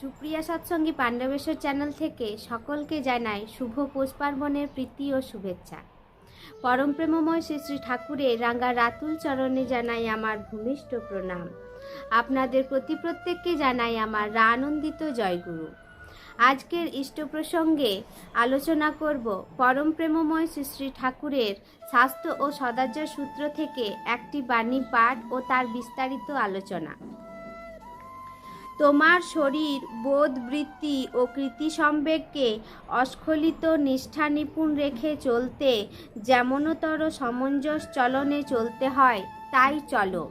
Supriya সৎসঙ্গী Pandabeswar channel থেকে সকলকে জানাই শুভ পৌষ পার্বণের প্রীতি ও শুভেচ্ছা। পরম প্রেমময় শ্রী শ্রী ঠাকুরের রাঙ্গা রাতুল চরণে জানাই আমার ভূমিষ্ঠ প্রণাম। আপনাদের প্রতি প্রত্যেককে জানাই আমার আনন্দিত জয়গুরু। আজকের ইষ্ট প্রসঙ্গে আলোচনা করব পরম প্রেমময় শ্রী শ্রী ঠাকুরের স্বাস্থ্য ও সদাচার সূত্র থেকে একটি বাণী পাঠ ও তার বিস্তারিত আলোচনা। তোমার শরীর, বোধ বৃত্তি ও কৃতি সম্বেগকে অস্খলিত নিষ্ঠা নিপুণ রেখে চলতে যেমনতর সমঞ্জস চলনে চলতে হয়, তাই চলো।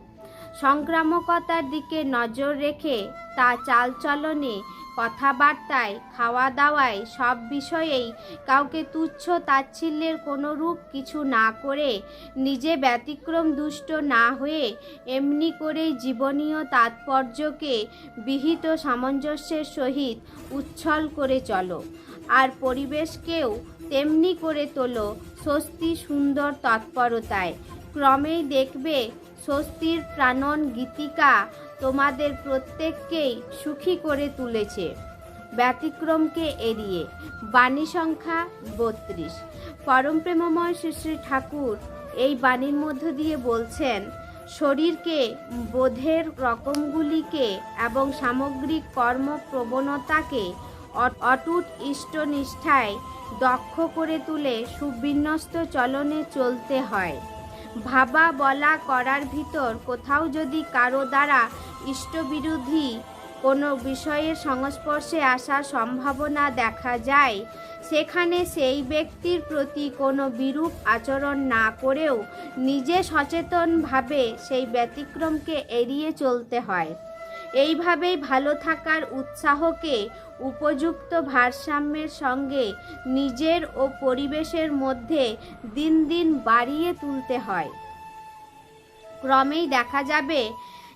সংক্রামকতার দিকে নজর রেখে তা চালচলনে, কথাবার্তায় খাওয়া দাওয়ায় সব বিষয়েই কাউকে তুচ্ছ তাচ্ছিল্যের কোনো রূপ কিছু না করে নিজে ব্যতিক্রম দুষ্ট না হয়ে এমনি করেই জীবনীয় তাৎপর্যকে বিহিত সামঞ্জস্যের সহিত উচ্ছল করে চলো। আর পরিবেশকেও তেমনি করে তোলো স্বস্তি সুন্দর তৎপরতায়। ক্রমেই দেখবে স্বস্তির প্রাণন গীতিকা তোমাদের প্রত্যেককেই সুখী করে তুলেছে। ব্যতিক্রমকে এড়িয়ে। বাণী সংখ্যা বত্রিশ। পরম প্রেমময় শ্রী শ্রী ঠাকুর এই বাণীর মধ্য দিয়ে বলছেন, শরীরকে, বোধের রকমগুলিকে এবং সামগ্রিক কর্ম প্রবণতাকে অটুট ইষ্টনিষ্ঠায় দক্ষ করে তুলে সুবিন্যস্ত চলনে চলতে হয়। ভাবা বলা করার ভিতর কোথাও যদি কারও দ্বারা ইষ্টবিরোধী কোনো বিষয়ের সংস্পর্শে আসার সম্ভাবনা দেখা যায়, সেখানে সেই ব্যক্তির প্রতি কোনো বিরূপ আচরণ না করেও নিজে সচেতনভাবে সেই ব্যতিক্রমকে এড়িয়ে চলতে হয়। এইভাবেই ভালো থাকার উৎসাহকে উপযুক্ত ভারসাম্যের সঙ্গে নিজের ও পরিবেশের মধ্যে দিন দিন বাড়িয়ে তুলতে হয়। ক্রমেই দেখা যাবে,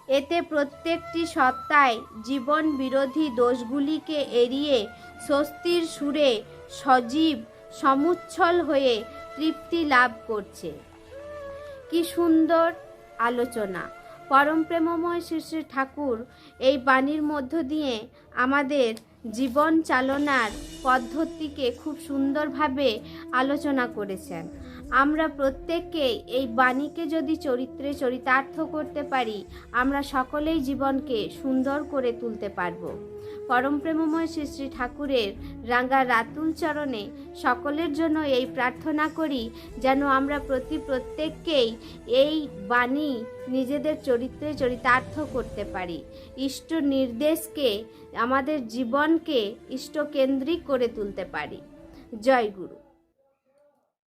এতে প্রত্যেকটি সত্তায় জীবন বিরোধী দোষগুলিকে এড়িয়ে স্বস্তির সুরে সজীব, সমুচ্ছল হয়ে তৃপ্তি লাভ করছে। কি সুন্দর আলোচনা। পরম প্রেমময় শ্রী শ্রী ঠাকুর এই বাণীর মধ্য দিয়ে আমাদের জীবন চালনার পদ্ধতিকে খুব সুন্দরভাবে আলোচনা করেছেন। আমরা প্রত্যেককে এই বাণীকে যদি চরিত্রে চরিতার্থ করতে পারি, আমরা সকলেই জীবনকে সুন্দর করে তুলতে পারব। পরম প্রেমময় শ্রী শ্রী ঠাকুরের রাঙ্গা রাতুল চরণে সকলের জন্য এই প্রার্থনা করি, যেন আমরা প্রতি প্রত্যেককেই এই বাণী নিজেদের চরিত্রে চরিতার্থ করতে পারি। ইষ্ট নির্দেশকে, আমাদের জীবনকে ইষ্টকেন্দ্রিক করে তুলতে পারি। জয় গুরু।